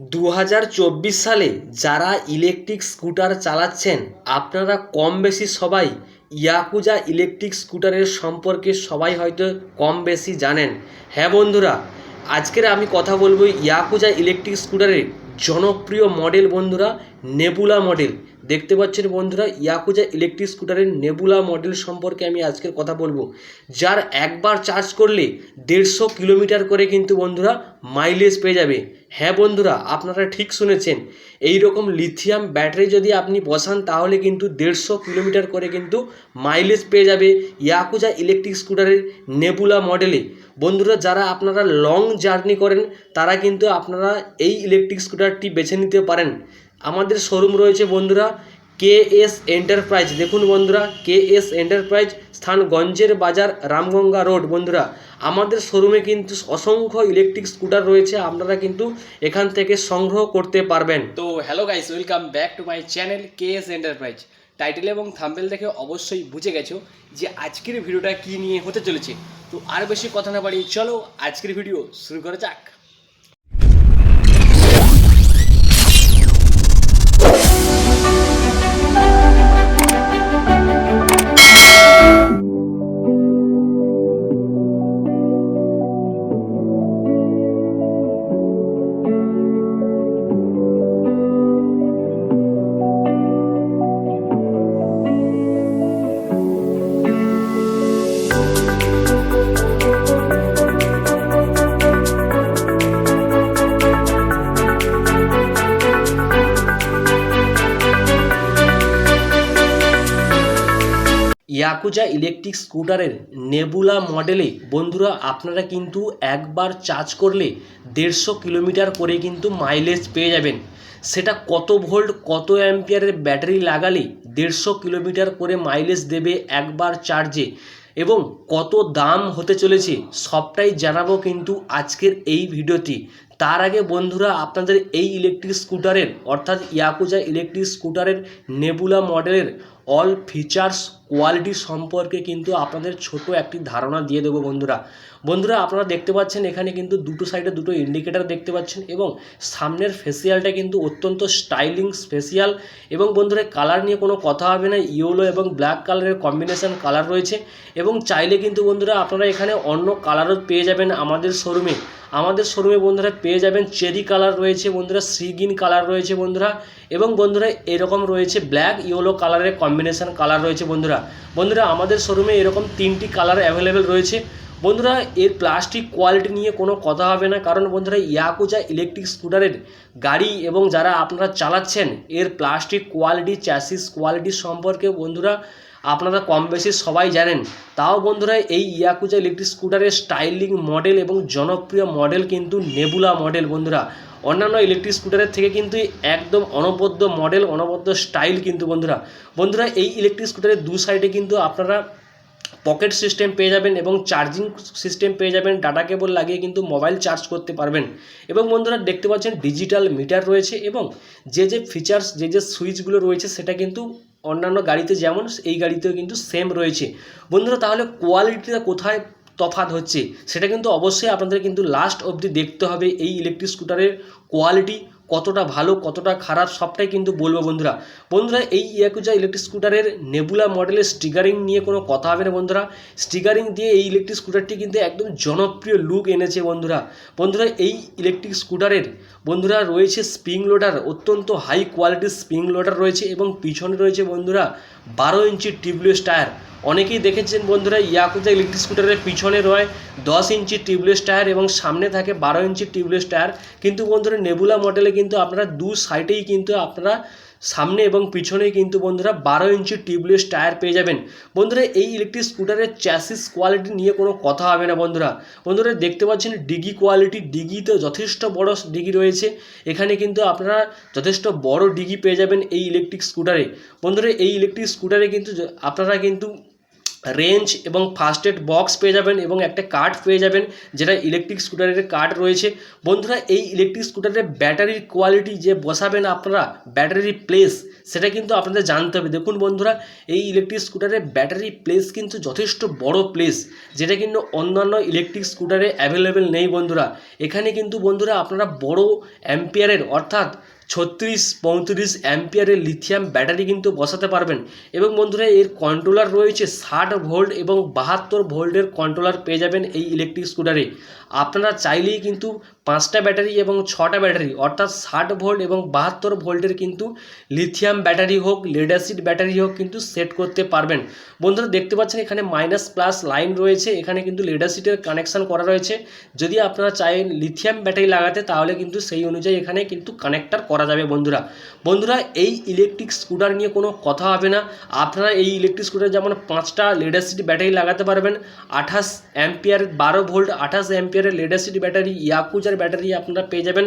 দু হাজার চব্বিশ সালে যারা ইলেকট্রিক স্কুটার চালাচ্ছেন, আপনারা কম বেশি সবাই ইয়াকুজা ইলেকট্রিক স্কুটারের সম্পর্কে সবাই হয়তো কম বেশি জানেন। হ্যাঁ বন্ধুরা, আজকের আমি কথা বলব ইয়াকুজা ইলেকট্রিক স্কুটারের জনপ্রিয় মডেল বন্ধুরা নেবুলা মডেল। দেখতে পাচ্ছেন বন্ধুরা, ইয়াকুজা ইলেকট্রিক স্কুটারের নেবুলা মডেল সম্পর্কে আমি আজকের কথা বলব। যার একবার চার্জ করলে দেড়শো কিলোমিটার করে কিন্তু বন্ধুরা মাইলেজ পেয়ে যাবে। হ্যাঁ বন্ধুরা, আপনারা ঠিক শুনেছেন। এই রকম লিথিয়াম ব্যাটারি যদি আপনি বসান, তাহলে কিন্তু দেড়শো কিলোমিটার করে কিন্তু মাইলেজ পেয়ে যাবে ইয়াকুজা ইলেকট্রিক স্কুটারের নেবুলা মডেলে। বন্ধুরা, যারা আপনারা লং জার্নি করেন, তারা কিন্তু আপনারা এই ইলেকট্রিক স্কুটারটি বেছে নিতে পারেন। আমাদের শোরুম রয়েছে বন্ধুরা কে এস এন্টারপ্রাইজ দেখুন বন্ধুরা কে এস এন্টারপ্রাইজ স্থান গঞ্জের বাজার রামগঙ্গা রোড। বন্ধুরা, আমাদের শোরুমে কিন্তু অসংখ্য ইলেকট্রিক স্কুটার রয়েছে, আপনারা কিন্তু এখান থেকে সংগ্রহ করতে পারবেন। তো hello guys welcome back to my channel K S enterprise title এবং থাম্বেল দেখে অবশ্যই বুঝে গেছো যে আজকের ভিডিওটা কি নিয়ে হতে চলেছে। তো আর বেশি কথা না বাড়িয়ে চলো আজকের ভিডিও শুরু করা যাক। ইয়াকুজা ইলেকট্রিক স্কুটারের নেবুলা মডেলে বন্ধুরা, আপনারা কিন্তু একবার চার্জ করলে দেড়শো কিলোমিটার করে কিন্তু মাইলেজ পেয়ে যাবেন। সেটা কত ভোল্ট কত অ্যাম্পিয়ারের ব্যাটারি লাগালে দেড়শো কিলোমিটার করে মাইলেজ দেবে একবার চার্জে এবং কত দাম হতে চলেছে সবটাই জানাব কিন্তু আজকের এই ভিডিওটি তার আগে বন্ধুরা, আপনাদের এই ইলেকট্রিক স্কুটারের অর্থাৎ ইয়াকুজা ইলেকট্রিক স্কুটারের নেবুলা মডেলের অল ফিচার্স কোয়ালিটি সম্পর্কে কিন্তু আপনাদের ছোট একটি ধারণা দিয়ে দেবো বন্ধুরা। বন্ধুরা, আপনারা দেখতে পাচ্ছেন এখানে কিন্তু দুটো সাইডে দুটো ইন্ডিকেটার দেখতে পাচ্ছেন এবং সামনের ফেসিয়ালটা কিন্তু অত্যন্ত স্টাইলিং স্পেশিয়াল এবং বন্ধুরা কালার নিয়ে কোনো কথা হবে না। ইয়েলো এবং ব্ল্যাক কালারের কম্বিনেশন কালার রয়েছে এবং চাইলে কিন্তু বন্ধুরা, আপনারা এখানে অন্য কালারও পেয়ে যাবেন আমাদের শোরুমে আমাদের শোরুমে বন্ধুরা পেয়ে যাবেন চেরি কালার রয়েছে বন্ধুরা সিগিন কালার রয়েছে বন্ধুরা, এবং বন্ধুরা এরকম রয়েছে ব্ল্যাক, ইয়েলো কালারের কম্বিনেশন কালার রয়েছে বন্ধুরা। বন্ধুরা, আমাদের শোরুমে এরকম তিনটি কালার অ্যাভেলেবেল রয়েছে। বন্ধুরা, এর প্লাস্টিক কোয়ালিটি নিয়ে কোনো কথা হবে না, কারণ বন্ধুরা ইয়াকুজা ইলেকট্রিক স্কুটারের গাড়ি এবং যারা আপনারা চালাচ্ছেন, এর প্লাস্টিক কোয়ালিটি চ্যাসিস কোয়ালিটি সম্পর্কে বন্ধুরা আপনারা কম বেশি সবাই জানেন। তাও বন্ধুরা, এই ইয়াকুজা ইলেকট্রিক স্কুটারের স্টাইলিং মডেল এবং জনপ্রিয় মডেল কিন্তু নেবুলা মডেল বন্ধুরা। অন্যান্য ইলেকট্রিক স্কুটারের থেকে কিন্তু একদম অনবদ্য মডেল অনবদ্য স্টাইল কিন্তু বন্ধুরা। বন্ধুরা, এই ইলেকট্রিক স্কুটারের দু সাইডে কিন্তু আপনারা পকেট সিস্টেম পেয়ে যাবেন এবং চার্জিং সিস্টেম পেয়ে যাবেন ডাটা কেবল লাগিয়ে কিন্তু মোবাইল চার্জ করতে পারবেন। এবং বন্ধুরা, দেখতে পাচ্ছেন ডিজিটাল মিটার রয়েছে এবং যে যে ফিচার্স যে যে সুইচগুলো রয়েছে, সেটা কিন্তু অন্যান্য গাড়িতে যেমন, এই গাড়িতেও কিন্তু সেম রয়েছে। বন্ধুরা, তাহলে কোয়ালিটিটা কোথায় তফাৎ হচ্ছে? সেটা কিন্তু অবশ্যই আপনাদের কিন্তু লাস্ট অবধি দেখতে হবে। এই ইলেকট্রিক স্কুটারের কোয়ালিটি কতটা ভালো, কতটা খারাপ, সবটাই কিন্তু বলব বন্ধুরা। বন্ধুরা, এই ইয়াকুজা ইলেকট্রিক স্কুটারের নেবুলা মডেলের স্টিকারিং নিয়ে কোনো কথা হবে না বন্ধুরা। স্টিকারিং দিয়ে এই ইলেকট্রিক স্কুটারটি কিন্তু একদম জনপ্রিয় লুক এনেছে বন্ধুরা। বন্ধুরা, এই ইলেকট্রিক স্কুটারের বন্ধুরা রয়েছে স্প্রিং লোডার, অত্যন্ত হাই কোয়ালিটির স্প্রিং লোডার রয়েছে এবং পিছনে রয়েছে বন্ধুরা বারো ইঞ্চি টিউবলেস টায়ার। অনেকেই দেখেছেন বন্ধুরা ইয়াকুজা ইলেকট্রিক স্কুটারের পিছনে রয় দশ ইঞ্চি টিউবলেস টায়ার এবং সামনে থাকে বারো ইঞ্চি টিউবলেস টায়ার। কিন্তু বন্ধুরা নেবুলা মডেলে কিন্তু আপনারা দু সাইডেই কিন্তু আপনারা সামনে এবং পিছনে কিন্তু বন্ধুরা বারো ইঞ্চি টিউবলেস টায়ার পেয়ে যাবেন। বন্ধুরা, এই ইলেকট্রিক স্কুটারের চ্যাসিস কোয়ালিটি নিয়ে কোনো কথা হবে না বন্ধুরা। বন্ধুরা, দেখতে পাচ্ছেন ডিগি কোয়ালিটি ডিগিতে যথেষ্ট বড় ডিগি রয়েছে। এখানে কিন্তু আপনারা যথেষ্ট বড় ডিগি পেয়ে যাবেন এই ইলেকট্রিক স্কুটারে বন্ধুরা, এই ইলেকট্রিক স্কুটারে কিন্তু আপনারা কিন্তু রেঞ্জ এবং ফার্স্ট এড বক্স পেয়ে যাবেন এবং একটা কার্ড পেয়ে যাবেন, যেটা ইলেকট্রিক স্কুটারের কার্ড রয়েছে। বন্ধুরা, এই ইলেকট্রিক স্কুটারের ব্যাটারির কোয়ালিটি যে বসাবেন আপনারা ব্যাটারির প্লেস সেটা কিন্তু আপনাদের জানতে হবে। দেখুন বন্ধুরা, এই ইলেকট্রিক স্কুটারের ব্যাটারি প্লেস কিন্তু যথেষ্ট বড় প্লেস যেটা কিন্তু অন্যান্য ইলেকট্রিক স্কুটারে অ্যাভেলেবেল নেই বন্ধুরা। এখানে কিন্তু বন্ধুরা আপনারা বড় অ্যাম্পিয়ারের অর্থাৎ ছত্রিশ পঁয়ত্রিশ অ্যাম্পিয়ারের লিথিয়াম ব্যাটারি কিন্তু বসাতে পারবেন। এবং বন্ধুরা, এর কন্ট্রোলার রয়েছে ষাট ভোল্ট এবং বাহাত্তর ভোল্টের কন্ট্রোলার পেয়ে যাবেন এই ইলেকট্রিক স্কুটারে আপনারা চাইলেই কিন্তু পাঁচটা ব্যাটারি এবং ছটা ব্যাটারি, অর্থাৎ ষাট ভোল্ট এবং বাহাত্তর ভোল্টের কিন্তু লিথিয়াম ব্যাটারি হোক লেড অ্যাসিড ব্যাটারি হোক কিন্তু সেট করতে পারবেন। বন্ধুরা, দেখতে পাচ্ছেন এখানে মাইনাস প্লাস লাইন রয়েছে, এখানে কিন্তু লেড অ্যাসিডের কানেকশান করা রয়েছে। যদি আপনারা চাইেন লিথিয়াম ব্যাটারি লাগাতে, তাহলে কিন্তু সেই অনুযায়ী এখানে কিন্তু কানেক্টার করা যাবে বন্ধুরা। বন্ধুরা, এই ইলেকট্রিক স্কুটার নিয়ে কোনো কথা হবে না। আপনারা এই ইলেকট্রিক স্কুটার যেমন পাঁচটা লেড অ্যাসিড ব্যাটারি লাগাতে পারবেন, আঠাশ অ্যাম্পিয়ার বারো ভোল্ট, আঠাশ অ্যাম্পিয়ারের লেড অ্যাসিড ব্যাটারি ইয়াকুজার ব্যাটারি আপনারা পেয়ে যাবেন।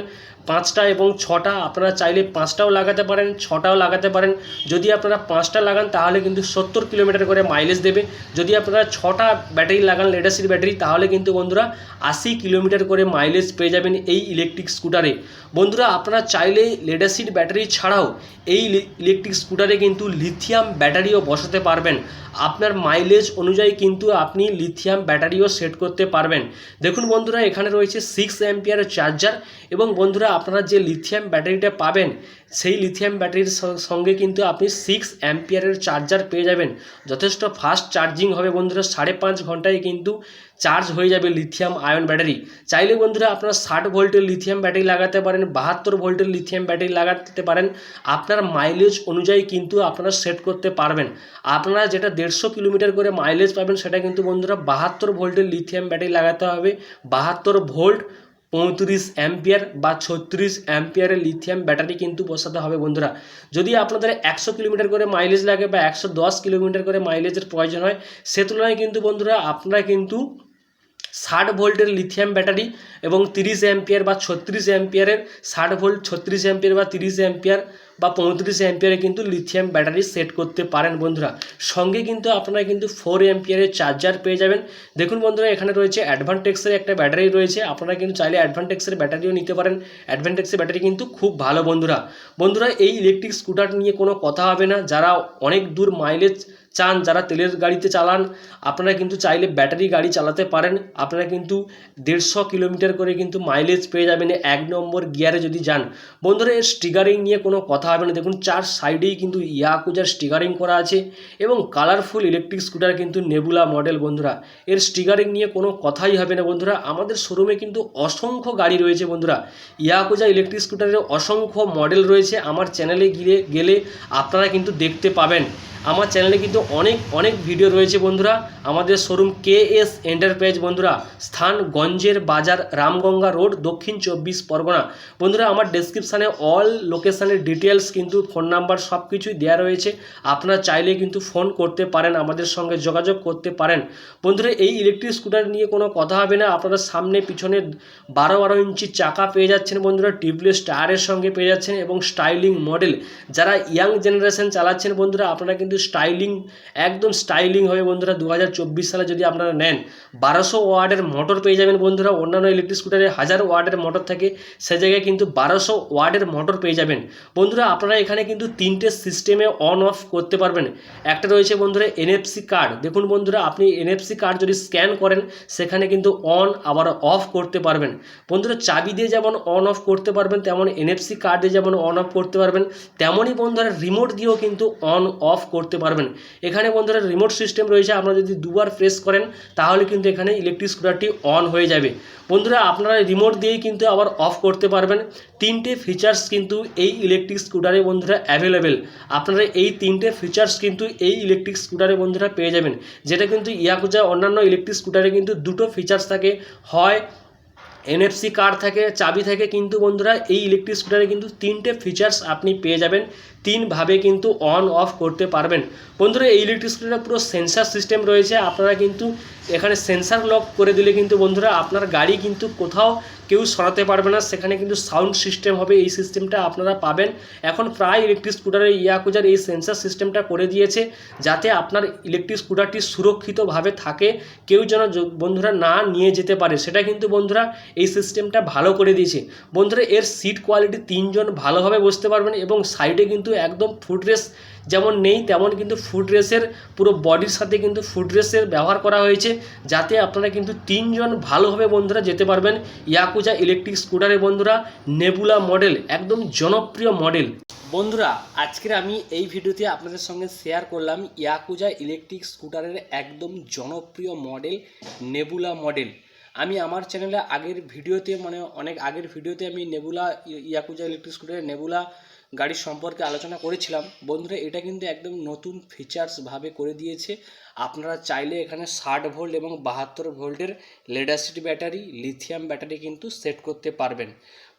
পাঁচটা এবং ছটা আপনারা চাইলে পাঁচটাও লাগাতে পারেন, ছটাও লাগাতে পারেন। যদি আপনারা পাঁচটা লাগান, তাহলে কিন্তু সত্তর কিলোমিটার করে মাইলেজ দেবে। যদি আপনারা ছটা ব্যাটারি লাগান লেড অ্যাসিড ব্যাটারি তাহলে কিন্তু বন্ধুরা আশি কিলোমিটার করে মাইলেজ পেয়ে যাবেন এই ইলেকট্রিক স্কুটারে বন্ধুরা, আপনারা চাইলে লেড অ্যাসিড ব্যাটারি ছাড়াও এই ইলেকট্রিক স্কুটারে কিন্তু লিথিয়াম ব্যাটারিও বসাতে পারবেন। আপনার মাইলেজ অনুযায়ী কিন্তু আপনি লিথিয়াম ব্যাটারিও সেট করতে পারবেন। দেখুন বন্ধুরা এখানে রয়েছে সিক্স অ্যাম্পিয়ারের চার্জার এবং বন্ধুরা আপনারা যে লিথিয়াম ব্যাটারিটা পাবেন সেই লিথিয়াম ব্যাটারির সঙ্গে কিন্তু আপনি সিক্স অ্যাম্পিয়ারের চার্জার পেয়ে যাবেন। যথেষ্ট ফাস্ট চার্জিং হবে বন্ধুরা, সাড়ে পাঁচ ঘন্টায় কিন্তু চার্জ হয়ে যাবে লিথিয়াম আয়ন ব্যাটারি চাইলে বন্ধুরা আপনারা ষাট ভোল্টের লিথিয়াম ব্যাটারি লাগাতে পারেন, বাহাত্তর ভোল্টের লিথিয়াম ব্যাটারি লাগাতে পারেন। আপনার মাইলেজ অনুযায়ী কিন্তু আপনারা সেট করতে পারবেন। আপনারা যেটা দেড়শো কিলোমিটার করে মাইলেজ পাবেন, সেটা কিন্তু বন্ধুরা বাহাত্তর ভোল্টের লিথিয়াম ব্যাটারি লাগাতে হবে। বাহাত্তর ভোল্ট পঁয়ত্রিশ অ্যাম্পিয়ার বা ছত্রিশ অ্যাম্পিয়ারের লিথিয়াম ব্যাটারি কিন্তু বসাতে হবে বন্ধুরা। যদি আপনাদের একশো কিলোমিটার করে মাইলেজ লাগে বা একশো দশ কিলোমিটার করে মাইলেজের প্রয়োজন হয়, সে তুলনায় কিন্তু বন্ধুরা আপনারা কিন্তু ষাট ভোল্টের লিথিয়াম ব্যাটারি এবং তিরিশ অ্যাম্পিয়ার বা ছত্রিশ অ্যাম্পিয়ারের ষাট ভোল্ট, ছত্রিশ অ্যাম্পিয়ার বা তিরিশ অ্যাম্পিয়ার বা পঁয়ত্রিশ অ্যাম্পিয়ারে কিন্তু লিথিয়াম ব্যাটারি সেট করতে পারেন বন্ধুরা। সঙ্গে কিন্তু আপনারা কিন্তু ফোর অ্যাম্পিয়ারের চার্জার পেয়ে যাবেন। দেখুন বন্ধুরা, এখানে রয়েছে অ্যাডভান্টেক্সের একটা ব্যাটারি রয়েছে। আপনারা কিন্তু চাইলে অ্যাডভান্টেক্সের ব্যাটারিও নিতে পারেন। অ্যাডভান্টেক্সের ব্যাটারি কিন্তু খুব ভালো বন্ধুরা। বন্ধুরা, এই ইলেকট্রিক স্কুটার নিয়ে কোনো কথা হবে না। যারা অনেক দূর মাইলেজ চান, যারা তেলের গাড়িতে চালান, আপনারা কিন্তু চাইলে ব্যাটারি গাড়ি চালাতে পারেন। আপনারা কিন্তু দেড়শো কিলোমিটার করে কিন্তু মাইলেজ পেয়ে যাবেন এক নম্বর গিয়ারে যদি যান। বন্ধুরা, এর স্টিকারিং নিয়ে কোনো কথা হবে না। দেখুন, চার সাইডেই কিন্তু ইয়াকুজার স্টিকারিং করা আছে এবং কালারফুল ইলেকট্রিক স্কুটার কিন্তু নেবুলা মডেল বন্ধুরা। এর স্টিকারিং নিয়ে কোনো কথাই হবে না, বন্ধুরা। আমাদের শোরুমে কিন্তু অসংখ্য গাড়ি রয়েছে, বন্ধুরা। ইয়াকুজা ইলেকট্রিক স্কুটারের অসংখ্য মডেল রয়েছে। আমার চ্যানেলে গিয়ে গেলে আপনারা কিন্তু দেখতে পাবেন। আমার চ্যানেলে কিন্তু অনেক অনেক ভিডিও রয়েছে বন্ধুরা। আমাদের শোরুম কে এস এন্টারপ্রাইজ বন্ধুরা। স্থান গঞ্জের বাজার রামগঙ্গা রোড, দক্ষিণ চব্বিশ পরগনা। বন্ধুরা, আমার ডেসক্রিপশানে অল লোকেশানের ডিটেলস কিন্তু ফোন নাম্বার সব কিছুই দেওয়া রয়েছে। আপনারা চাইলে কিন্তু ফোন করতে পারেন, আমাদের সঙ্গে যোগাযোগ করতে পারেন। বন্ধুরা, এই ইলেকট্রিক স্কুটার নিয়ে কোনো কথা হবে না। আপনারা সামনে পিছনে বারো বারো ইঞ্চি চাকা পেয়ে যাচ্ছেন বন্ধুরা। টিউবলেস টায়ারের সঙ্গে পেয়ে যাচ্ছেন এবং স্টাইলিং মডেল যারা ইয়াং জেনারেশন চালাচ্ছেন বন্ধুরা, আপনারা কিন্তু স্টাইলিং একদম স্টাইলিং হবে বন্ধুরা। দু হাজার চব্বিশ সালে যদি আপনারা নেন, বারোশো ওয়ার্ডের মোটর পেয়ে যাবেন বন্ধুরা। অন্যান্য ইলেকট্রিক স্কুটারে হাজার ওয়ার্ডের মোটর থাকে, সে জায়গায় কিন্তু বারোশো ওয়ার্ডের মোটর পেয়ে যাবেন। বন্ধুরা, আপনারা এখানে কিন্তু তিনটে সিস্টেমে অন অফ করতে পারবেন। একটা রয়েছে বন্ধুরা এনএফসি কার্ড দেখুন বন্ধুরা, আপনি এনএফসি কার্ড যদি স্ক্যান করেন, সেখানে কিন্তু অন আবার অফ করতে পারবেন। বন্ধুরা, চাবি দিয়ে যেমন অন অফ করতে পারবেন, তেমন এনএফসি কার্ড দিয়ে যেমন অন অফ করতে পারবেন, তেমনই বন্ধুরা রিমোট দিয়েও কিন্তু অন অফ করতে পারবেন। এখানে বন্ধুরা রিমোট সিস্টেম রয়েছে, আপনারা যদি দুবার প্রেস করেন, তাহলে কিন্তু এখানে ইলেকট্রিক স্কুটারটি অন হয়ে যাবে। বন্ধুরা, আপনারা রিমোট দিয়েই কিন্তু আবার অফ করতে পারবেন। তিনটে ফিচার্স কিন্তু এই ইলেকট্রিক স্কুটারে বন্ধুরা অ্যাভেলেবেল আপনারা এই তিনটে ফিচার্স কিন্তু এই ইলেকট্রিক স্কুটারে বন্ধুরা পেয়ে যাবেন। যেটা কিন্তু ইয়াকুজা অন্যান্য ইলেকট্রিক স্কুটারে কিন্তু দুটো ফিচার্স থাকে। হয় এনএফসি কার্ড থাকে, চাবি থাকে, কিন্তু বন্ধুরা এই ইলেকট্রিক স্কুটারে কিন্তু তিনটে ফিচার্স আপনি পেয়ে যাবেন। তিনভাবে কিন্তু অন অফ করতে পারবেন। বন্ধুরা, এই ইলেকট্রিক স্কুটারে পুরো সেন্সার সিস্টেম রয়েছে। আপনারা কিন্তু এখানে সেন্সার লক করে দিলে কিন্তু বন্ধুরা, আপনার গাড়ি কিন্তু কোথাও কেউ সরাতে পারবে না। সেখানে কিন্তু সাউন্ড সিস্টেম হবে। এই সিস্টেমটা আপনারা পাবেন। এখন প্রায় ইলেকট্রিক স্কুটারে ইয়াকুজার এই সেন্সার সিস্টেমটা করে দিয়েছে, যাতে আপনার ইলেকট্রিক স্কুটারটি সুরক্ষিতভাবে থাকে। কেউ যেন বন্ধুরা না নিয়ে যেতে পারে। সেটা কিন্তু বন্ধুরা এই সিস্টেমটা ভালো করে দিয়েছে। বন্ধুরা, এর সিট কোয়ালিটি তিনজন ভালোভাবে বসতে পারবেন এবং সাইডে কিন্তু একদম ফুটরেস যেমন নেই, তেমন কিন্তু ফুট রেসের পুরো বডির সাথে কিন্তু ফুট রেসের ব্যবহার করা হয়েছে। যাতে আপনারা কিন্তু তিনজন ভালোভাবে বন্ধুরা যেতে পারবেন। ইয়াকুজা ইলেকট্রিক স্কুটারের বন্ধুরা নেবুলা মডেল একদম জনপ্রিয় মডেল বন্ধুরা, আজকের আমি এই ভিডিওতে আপনাদের সঙ্গে শেয়ার করলাম ইয়াকুজা ইলেকট্রিক স্কুটারের একদম জনপ্রিয় মডেল নেবুলা মডেল আমি আমার চ্যানেলে আগের ভিডিওতে মানে অনেক আগের ভিডিওতে আমি নেবুলা ইয়াকুজা ইলেকট্রিক স্কুটারের নেবুলা গাড়ির সম্পর্কে আলোচনা করেছিলাম। বন্ধুরা, এটা কিন্তু একদম নতুন ফিচার্স ভাবে করে দিয়েছে। আপনারা চাইলে এখানে ষাট ভোল্ট এবং বাহাত্তর ভোল্টের lead acid battery lithium battery কিন্তু সেট করতে পারবেন।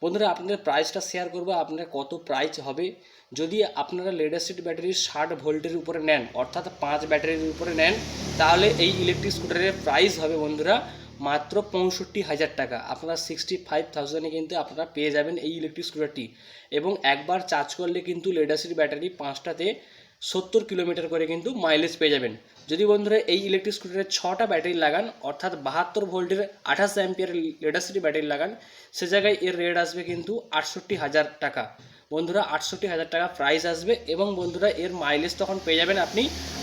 বন্ধুরা, আপনাদের প্রাইসটা শেয়ার করব আপনার কত প্রাইস হবে। যদি আপনারা লেডাসিটি ব্যাটারি ষাট ভোল্টের উপরে নেন, অর্থাৎ পাঁচ ব্যাটারির উপরে নেন, তাহলে এই ইলেকট্রিক স্কুটারের প্রাইস হবে, বন্ধুরা মাত্র পঁয়ষট্টি হাজার টাকা। আপনারা সিক্সটি ফাইভ থাউজেন্ডে কিন্তু আপনারা পেয়ে যাবেন এই ইলেকট্রিক স্কুটারটি এবং একবার চার্জ করলে কিন্তু লেডাসিটি ব্যাটারি পাঁচটাতে সত্তর কিলোমিটার করে কিন্তু মাইলেজ পেয়ে যাবেন। যদি বন্ধুরা এই ইলেকট্রিক স্কুটারের ছটা ব্যাটারি লাগান, অর্থাৎ বাহাত্তর ভোল্টের আঠাশ অ্যাম্পিয়ার লেডাসিটি ব্যাটারি লাগান, সে জায়গায় এর রেট আসবে কিন্তু আটষট্টি হাজার টাকা। বন্ধুরা, আটষট্টি হাজার টাকা প্রাইস আসবে এবং বন্ধুরা এর মাইলেজ তখন পেয়ে যাবেন আপনি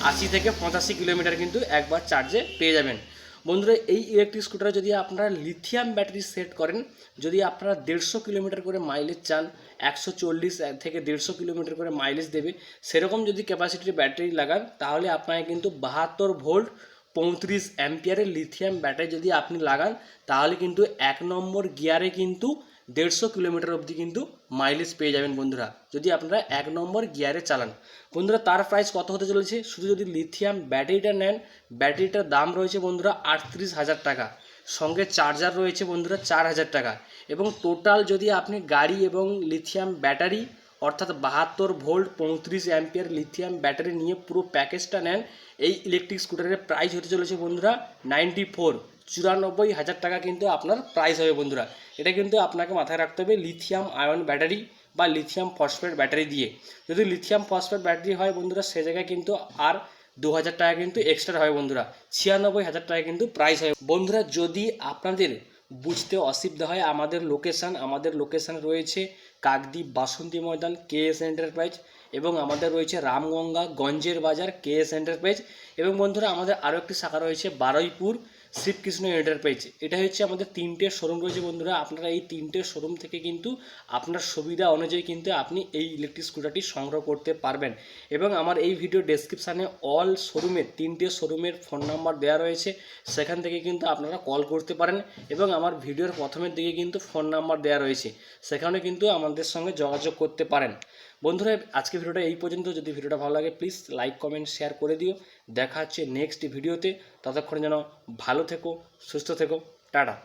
আশি থেকে পঁচাশি কিলোমিটার কিন্তু একবার চার্জে পেয়ে যাবেন। বন্ধুরা, এই ইলেকট্রিক স্কুটারে যদি আপনারা লিথিয়াম ব্যাটারি সেট করেন, যদি আপনারা দেড়শো কিলোমিটার করে মাইলেজ চান, একশো চল্লিশ থেকে দেড়শো কিলোমিটার করে মাইলেজ দেবে, সেরকম যদি ক্যাপাসিটির ব্যাটারি লাগান, তাহলে আপনাকে কিন্তু বাহাত্তর ভোল্ট পঁয়ত্রিশ অ্যাম্পিয়ারের লিথিয়াম ব্যাটারি যদি আপনি লাগান, তাহলে কিন্তু এক নম্বর গিয়ারে কিন্তু দেড়শো কিলোমিটার অবধি কিন্তু মাইলেজ পেয়ে যাবেন বন্ধুরা। যদি আপনারা এক নম্বর গিয়ারে চালান। বন্ধুরা, তার প্রাইস কত হতে চলেছে? শুধু যদি লিথিয়াম ব্যাটারিটা নেন ব্যাটারিটার দাম রয়েছে বন্ধুরা আটত্রিশ হাজার টাকা। সঙ্গে চার্জার রয়েছে বন্ধুরা চার হাজার টাকা। এবং টোটাল যদি আপনি গাড়ি এবং লিথিয়াম ব্যাটারি অর্থাৎ বাহাত্তর ভোল্ট পঁয়ত্রিশ অ্যাম্পিয়ার লিথিয়াম ব্যাটারি নিয়ে পুরো প্যাকেজটা নেন, এই ইলেকট্রিক স্কুটারের প্রাইস হতে চলেছে বন্ধুরা নাইনটি ফোর চুরানব্বই হাজার টাকা কিন্তু আপনার প্রাইস হবে বন্ধুরা। এটা কিন্তু আপনাকে মাথায় রাখতে হবে লিথিয়াম আয়ন ব্যাটারি বা লিথিয়াম ফসফেট ব্যাটারি দিয়ে। যদি লিথিয়াম ফসফেট ব্যাটারি হয় বন্ধুরা, সে জায়গায় কিন্তু আর দু হাজার টাকা কিন্তু এক্সট্রা হয় বন্ধুরা। ছিয়ানব্বই হাজার টাকা কিন্তু প্রাইস হয় বন্ধুরা, যদি আপনাদের বুঝতে অসুবিধা হয়, আমাদের লোকেশান আমাদের লোকেশান রয়েছে কাকদ্বীপ বাসন্তী ময়দান কে এস এন্টারপ্রাইজ এবং আমাদের রয়েছে রামগঙ্গা গঞ্জের বাজার কে এস এন্টারপ্রাইজ এবং বন্ধুরা, আমাদের আরও একটি শাখা রয়েছে বারুইপুর। শ্রীকৃষ্ণ এন্টারপ্রাইজ এটা হচ্ছে আমাদের তিনটে শোরুম রয়েছে বন্ধুরা। আপনারা এই তিনটে শোরুম থেকে কিন্তু আপনার সুবিধা অনুযায়ী কিন্তু আপনি এই ইলেকট্রিক স্কুটারটি সংগ্রহ করতে পারবেন। এবং আমার এই ভিডিও ডেসক্রিপশানে অল শোরুমের তিনটে শোরুমের ফোন নাম্বার দেওয়া রয়েছে। সেখান থেকে কিন্তু আপনারা কল করতে পারেন এবং আমার ভিডিওর প্রথমের দিকে কিন্তু ফোন নাম্বার দেওয়া রয়েছে। সেখানে কিন্তু আমাদের সঙ্গে যোগাযোগ করতে পারেন। বন্ধুরা আজকে ভিডিওটা এই পর্যন্ত। যদি ভিডিওটা ভালো লাগে প্লিজ লাইক কমেন্ট শেয়ার করে দিও। দেখা হচ্ছে নেক্সট ভিডিওতে ততক্ষণ যেন ভালো থেকো, সুস্থ থেকো। টাটা।